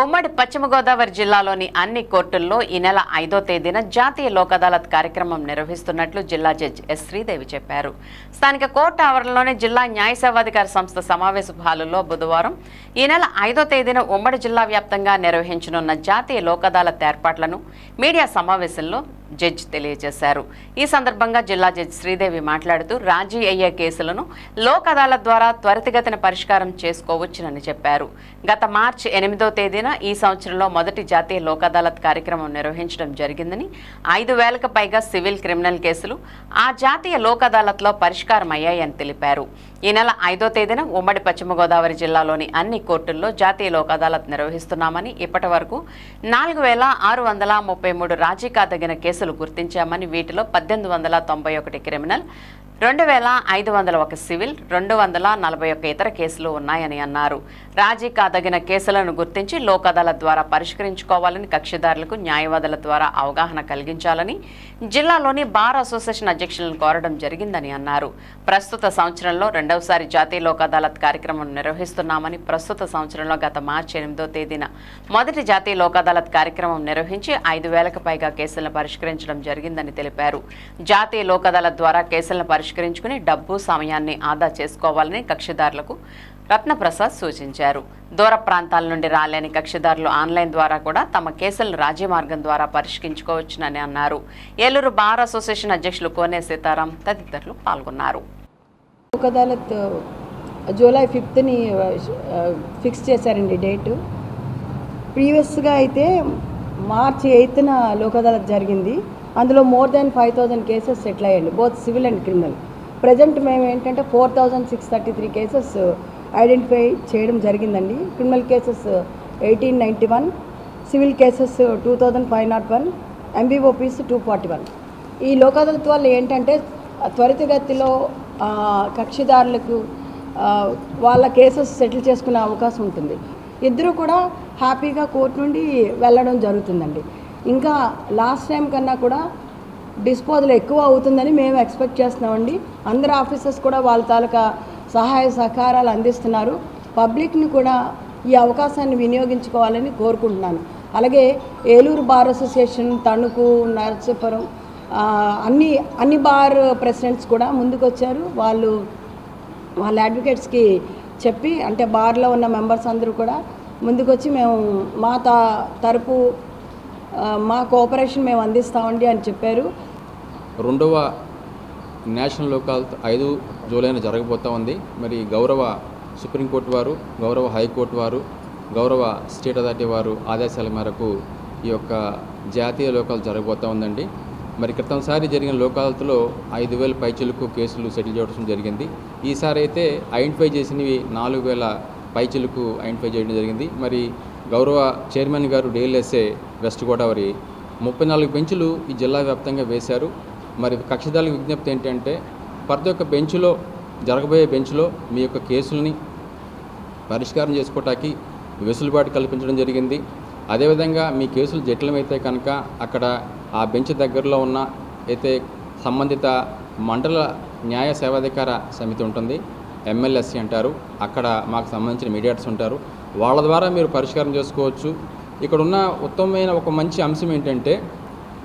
ఉమ్మడి పశ్చిమ గోదావరి జిల్లాలోని అన్ని కోర్టుల్లో ఈ నెల ఐదో తేదీన జాతీయ లోక్ అదాలత్ కార్యక్రమం నిర్వహిస్తున్నట్లు జిల్లా జడ్జి ఎస్ శ్రీదేవి చెప్పారు. స్థానిక కోర్టు ఆవరణలోని జిల్లా న్యాయ సేవాధికార సంస్థ సమావేశ హాలులో బుధవారం ఈ నెల ఐదో తేదీన ఉమ్మడి జిల్లా వ్యాప్తంగా నిర్వహించనున్న జాతీయ లోక్ అదాలత్ ఏర్పాట్లను మీడియా సమావేశంలో జడ్జి తెలియజేశారు. ఈ సందర్భంగా జిల్లా జడ్జి శ్రీదేవి మాట్లాడుతూ రాజీ అయ్యే కేసులను లోక్ అదాలత్ ద్వారా త్వరితగతిన పరిష్కారం చేసుకోవచ్చునని చెప్పారు. గత మార్చి ఎనిమిదో తేదీన ఈ సంవత్సరంలో మొదటి జాతీయ లోక్ అదాలత్ కార్యక్రమం నిర్వహించడం జరిగిందని ఐదు వేలకు పైగా సివిల్ క్రిమినల్ కేసులు ఆ జాతీయ లోక్ అదాలత్లో పరిష్కారం అయ్యాయని తెలిపారు. ఈ నెల ఐదో తేదీన ఉమ్మడి పశ్చిమ గోదావరి జిల్లాలోని అన్ని కోర్టుల్లో జాతీయ లోక్ అదాలత్ నిర్వహిస్తున్నామని ఇప్పటి వరకు నాలుగు వేల ఆరు వందల ముప్పై మూడు రాజీ కాదగిన కేసులు గుర్తించామని వీటిలో పద్దెనిమిది వందల తొంభై ఒకటి క్రిమినల్ రెండు వేల ఐదు వందల ఒక సివిల్ రెండు వందల నలభై ఒక్క ఇతర కేసులు ఉన్నాయని అన్నారు. రాజీ కాదగిన కేసులను గుర్తించి లోక్ అదాలత్ ద్వారా పరిష్కరించుకోవాలని కక్షిదారులకు న్యాయవాదుల ద్వారా అవగాహన కలిగించాలని జిల్లాలోని బార్ అసోసియేషన్ అధ్యక్షులను కోరడం జరిగిందని అన్నారు. ప్రస్తుత సంవత్సరంలో రెండు రెండవసారి జాతీయ లోక్ అదాలత్ కార్యక్రమం నిర్వహిస్తున్నామని ప్రస్తుత సంవత్సరంలో గత మార్చి ఎనిమిదో తేదీన మొదటి జాతీయ లోక్ అదాలత్ కార్యక్రమం నిర్వహించి ఐదు వేలకు పైగా కేసులను పరిష్కరించడం జరిగిందని తెలిపారు. జాతీయ లోక్ అదాలత్ ద్వారా కేసులను పరిష్కరించుకుని డబ్బు సమయాన్ని ఆదా చేసుకోవాలని కక్షిదారులకు రత్నప్రసాద్ సూచించారు. దూర ప్రాంతాల నుండి రాలేని కక్షిదారులు ఆన్లైన్ ద్వారా కూడా తమ కేసులను రాజీ మార్గం ద్వారా పరిష్కరించుకోవచ్చునని అన్నారు. ఏలూరు బార్ అసోసియేషన్ అధ్యక్షులు కోనే సీతారాం తదితరులు పాల్గొన్నారు. లోక్ అదాలత్ జూలై ఫిఫ్త్ని ఫిక్స్ చేశారండి డేటు. ప్రీవియస్గా అయితే మార్చి ఎయిత్న లోక్ అదాలత్ జరిగింది. అందులో more than five thousand cases settle అయ్యండి both civil and criminal. Present మేము ఏంటంటే four thousand six thirty three cases identify చేయడం జరిగిందండి. Criminal cases eighteen ninety one civil cases two thousand five nought one MBOPs two forty one. ఈ లోక్ అదాలత్ వల్ల ఏంటంటే త్వరితగతిలో కక్షిదారులకు వాళ్ళ cases settle చేసుకునే అవకాశం ఉంటుంది. ఇద్దరు కూడా హ్యాపీగా కోర్టు నుండి వెళ్ళడం జరుగుతుందండి. ఇంకా లాస్ట్ టైం కన్నా కూడా డిస్పోజల్ ఎక్కువ అవుతుందని మేము ఎక్స్పెక్ట్ చేస్తున్నామండి. అందరు ఆఫీసర్స్ కూడా వాళ్ళ తాలూకా సహాయ సహకారాలు అందిస్తున్నారు. పబ్లిక్ని కూడా ఈ అవకాశాన్ని వినియోగించుకోవాలని కోరుకుంటున్నాను. అలాగే ఏలూరు బార్ అసోసియేషన్ తణుకు నరసీపురం అన్ని అన్ని బార్ ప్రెసిడెంట్స్ కూడా ముందుకు వచ్చారు వాళ్ళు వాళ్ళ అడ్వకేట్స్కి చెప్పి అంటే బార్లో ఉన్న మెంబర్స్ అందరూ కూడా ముందుకొచ్చి మేము మా తా తరపు మా కోఆపరేషన్ మేము అందిస్తామండి అని చెప్పారు. రెండవ నేషనల్ లోకాల్ ఐదు జూలైన జరగబోతా ఉంది. మరి గౌరవ సుప్రీంకోర్టు వారు గౌరవ హైకోర్టు వారు గౌరవ స్టేట్ అథారిటీ వారు ఆదేశాల మేరకు ఈ యొక్క జాతీయ లోకాలు జరగబోతూ ఉందండి. మరి క్రితంసారి జరిగిన లోకాలతో ఐదు వేల పైచిలకు కేసులు సెటిల్ చేయడం జరిగింది. ఈసారి అయితే ఐడెంటిఫై చేసినవి నాలుగు వేల పైచిలకు ఐడెంటిఫై చేయడం జరిగింది. మరి గౌరవ చైర్మన్ గారు డిఎల్ఎస్ఏ వెస్ట్ గోదావరి ముప్పై నాలుగు బెంచులు ఈ జిల్లా వ్యాప్తంగా వేశారు. మరి కక్షిదారులకు విజ్ఞప్తి ఏంటంటే ప్రతి ఒక్క బెంచ్లో జరగబోయే బెంచ్లో మీ యొక్క కేసుల్ని పరిష్కారం చేసుకోవటానికి వెసులుబాటు కల్పించడం జరిగింది. అదేవిధంగా మీ కేసులు జటిలమైతే కనుక అక్కడ ఆ బెంచ్ దగ్గరలో ఉన్న అయితే సంబంధిత మండల న్యాయ సేవాధికార సమితి ఉంటుంది ఎమ్మెల్యేసి అంటారు. అక్కడ మాకు సంబంధించిన మీడియాటర్స్ ఉంటారు. వాళ్ళ ద్వారా మీరు పరిష్కారం చేసుకోవచ్చు. ఇక్కడ ఉన్న ఉత్తమమైన ఒక మంచి అంశం ఏంటంటే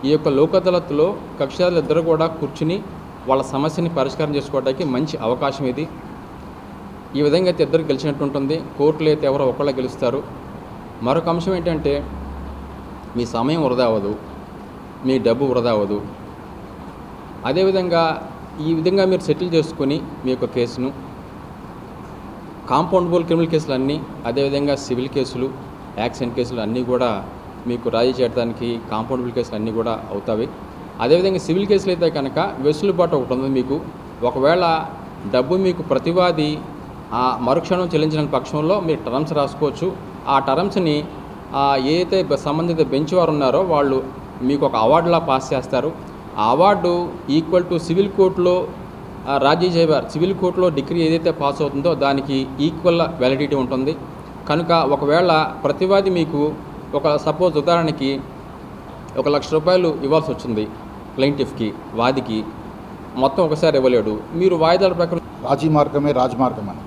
ఈ యొక్క లోక్ అదాలత్లో కక్షాలు ఇద్దరు కూడా కూర్చుని వాళ్ళ సమస్యని పరిష్కారం చేసుకోవడానికి మంచి అవకాశం ఇది. ఈ విధంగా అయితే ఇద్దరు గెలిచినట్టు ఉంటుంది. కోర్టులో అయితే ఎవరో ఒకళ్ళే గెలుస్తారు. మరొక అంశం ఏంటంటే మీ సమయం వృధా అవ్వదు. మీ డబ్బు వృధా అవ్వదు. అదేవిధంగా ఈ విధంగా మీరు సెటిల్ చేసుకొని మీ యొక్క కేసును కాంపౌండబుల్ క్రిమినల్ కేసులు అన్నీ అదేవిధంగా సివిల్ కేసులు యాక్సిడెంట్ కేసులు అన్నీ కూడా మీకు రాజీ చేయడానికి కాంపౌండబుల్ కేసులు అన్నీ కూడా అవుతాయి. అదేవిధంగా సివిల్ కేసులు అయితే కనుక వెసులుబాటు ఒకటి ఉంది మీకు. ఒకవేళ డబ్బు మీకు ప్రతివాది ఆ మరుక్షణం చెల్లించిన పక్షంలో మీరు టర్మ్స్ రాసుకోవచ్చు. ఆ టర్మ్స్ని ఏదైతే సంబంధిత బెంచ్ వారు ఉన్నారో వాళ్ళు మీకు ఒక అవార్డులా పాస్ చేస్తారు. ఆ అవార్డు ఈక్వల్ టు సివిల్ కోర్టులో రాజీ జైబార్ సివిల్ కోర్టులో డిగ్రీ ఏదైతే పాస్ అవుతుందో దానికి ఈక్వల్ వ్యాలిడిటీ ఉంటుంది. కనుక ఒకవేళ ప్రతివాది మీకు ఒక సపోజ్ ఉదాహరణకి ఒక లక్ష రూపాయలు ఇవ్వాల్సి వచ్చింది ప్లెయింటిఫ్కి వాదికి మొత్తం ఒకసారి ఇవ్వలేడు. మీరు వాయిదాల ప్రకారం రాజీ మార్గమే రాజమార్గం అని.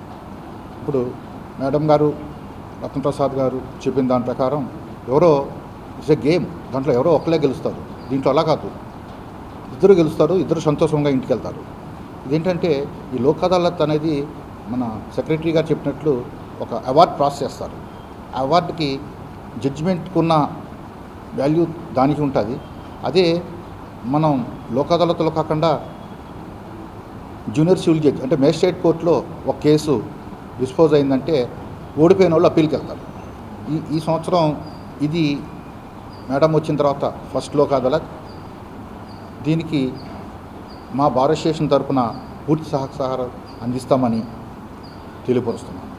ఇప్పుడు మేడం గారు రత్నప్రసాద్ గారు చెప్పిన దాని ప్రకారం ఎవరో ఇట్స్ ఎ గేమ్ దాంట్లో ఎవరో ఒకరే గెలుస్తారు. దీంట్లో అలా కాదు. ఇద్దరు గెలుస్తారు ఇద్దరు సంతోషంగా ఇంటికి వెళ్తారు ఇదేంటంటే ఈ లోక్ అదాలత్ అనేది మన సెక్రటరీ గారు చెప్పినట్లు ఒక అవార్డ్ ప్రాసెస్ చేస్తారు. ఆ అవార్డుకి జడ్జిమెంట్కి ఉన్న వాల్యూ దానికి ఉంటుంది. అదే మనం లోక్ అదాలత్లో కాకుండా జూనియర్ సివిల్ జడ్జ్ అంటే మేజిస్ట్రేట్ కోర్టులో ఒక కేసు డిస్పోజ్ అయిందంటే ఓడిపోయిన వాళ్ళు అప్పీల్కి వెళ్తారు ఈ ఈ సంవత్సరం ఇది మేడం వచ్చిన తర్వాత ఫస్ట్ లోక్ అదాలత్. దీనికి మా భారత స్టేషన్ తరఫున పూర్తి సహకారం అందిస్తామని తెలియపరుస్తున్నాను